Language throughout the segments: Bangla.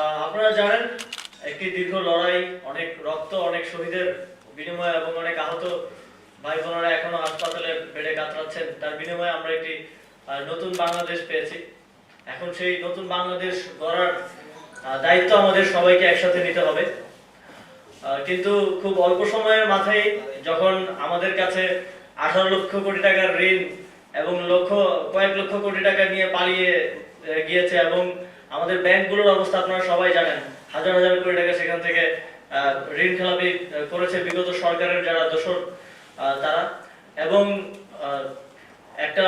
আপনারা জানেন, একটি দীর্ঘ লড়াই, অনেক রক্ত, অনেক শহীদের বিনিময়ে এবং অনেক আহত ভাই বোনেরা এখনও হাসপাতালে বেডে কাতরাচ্ছেন। তার বিনিময়ে আমরা একটি নতুন বাংলাদেশ পেয়েছি। এখন সেই নতুন বাংলাদেশ গড়ার দায়িত্ব আমাদের সবাইকে একসাথে নিতে হবে। কিন্তু খুব অল্প সময়ের মাথায় যখন আমাদের কাছে আঠারো লক্ষ কোটি টাকার ঋণ এবং লক্ষ, কয়েক লক্ষ কোটি টাকা নিয়ে পালিয়ে গিয়েছে এবং আমাদের ব্যাংকগুলোর অবস্থা আপনারা সবাই জানেন। হাজার হাজার কোটি টাকা সেখান থেকে ঋণ খেলাপি করেছে বিগত সরকারের যারা দোষর তারা। এবং একটা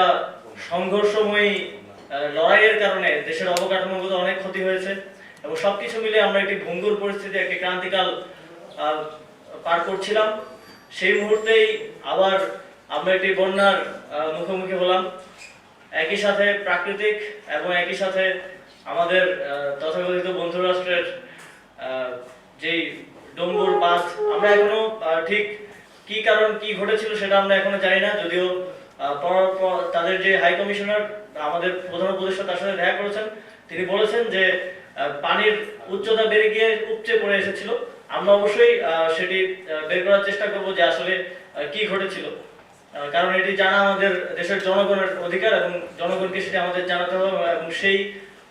সংঘর্ষময়ী লড়াইয়ের কারণে দেশের অবকাঠামোগত অনেক ক্ষতি হয়েছে। এবং সবকিছু মিলে আমরা একটি ভঙ্গুর পরিস্থিতি, একটি ক্রান্তিকাল পার করছিলাম। সেই মুহূর্তেই আবার আমরা একটি বন্যার মুখোমুখি হলাম। একই সাথে প্রাকৃতিক এবং একই সাথে আমাদের তথাকথিত বন্ধু রাষ্ট্রের আহ, যেই ডম্বুর বাঁধ আমরা এখনও ঠিক কি কারণ কি ঘটেছিল সেটা আমরা এখনও জানি না। যদিও তাদের যে হাই কমিশনার আমাদের প্রধান উপদেষ্টা তার সাথে দেখা করেছেন তিনি বলেছেন যে পানির উচ্চতা বেড়ে গিয়ে উপচে পড়ে এসেছিল। আমরা অবশ্যই সেটি বের করার চেষ্টা করব যে আসলে কি ঘটেছিল। কারণ এটি জানা আমাদের দেশের জনগণের অধিকার এবং জনগণকে সেটি আমাদের জানাতে হবে এবং সেই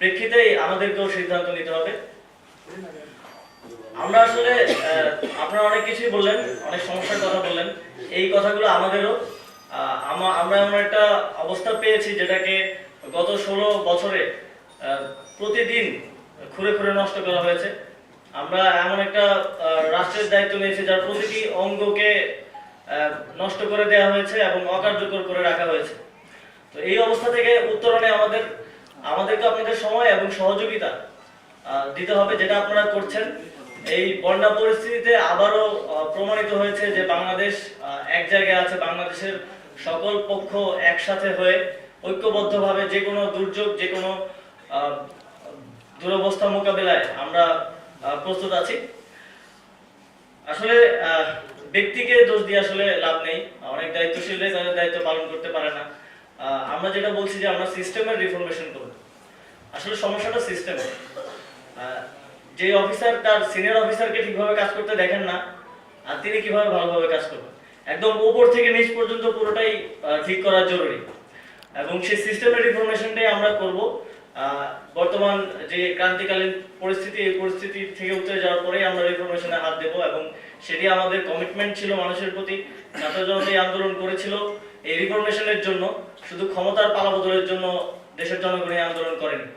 প্রেক্ষিতেই আমাদেরকেও সিদ্ধান্ত নিতে হবে। আমরা আসলে আপনারা অনেক কিছুই বললেন, অনেক সমস্যার কথা বললেন। এই কথাগুলো আমাদেরও আমরা এমন একটা অবস্থা পেয়েছি যেটাকে গত ষোলো বছরে প্রতিদিন খুঁড়ে খুঁড়ে নষ্ট করা হয়েছে। আমরা এমন একটা রাষ্ট্রের দায়িত্ব নিয়েছি যার প্রতিটি অঙ্গকে নষ্ট করে দেওয়া হয়েছে এবং অকার্যকর করে রাখা হয়েছে। তো এই অবস্থা থেকে উত্তরণে আমাদের আমাদেরকে আপনাদের সময় এবং সহযোগিতা দিতে হবে যেটা আপনারা করছেন। এই বন্যা পরিস্থিতিতে আবারও প্রমাণিত হয়েছে যে বাংলাদেশ এক জায়গায় আছে, বাংলাদেশের সকল পক্ষ একসাথে হয়ে ঐক্যবদ্ধভাবে যে কোনো দুর্যোগ, যে কোনো দুরবস্থা মোকাবেলায় আমরা প্রস্তুত আছি। আসলে ব্যক্তিকে দোষ দিয়ে আসলে লাভ নেই। অনেক দায়িত্বশীলরাই তাদের দায়িত্ব পালন করতে পারে না। আমরা যেটা বলছি যে আমরা সিস্টেমের রিফরমেশন করব। আসলে সমস্যাটা সিস্টেমে। যে অফিসার তার সিনিয়র অফিসারকে ঠিকভাবে কাজ করতে দেখেন না, আর তিনি কীভাবে ভালোভাবে কাজ করবেন? একদম উপর থেকে নিচ পর্যন্ত পুরোটাই ঠিক করা জরুরি। এবং সেই সিস্টেমের রিফরমেশনটাই আমরা করব। বর্তমান যে ক্রান্তিকালীন পরিস্থিতি, এই পরিস্থিতি থেকে উঠে যাওয়ার পরেই আমরা রিফরমেশনে হাত দেব এবং সেটি আমাদের কমিটমেন্ট ছিল মানুষের প্রতি। ছাত্র জনতা এই আন্দোলন করেছিল। এই রিফরমেশনের জন্য শুধু ক্ষমতার পালাবদলের জন্য দেশের জনগণ আন্দোলন করেনি।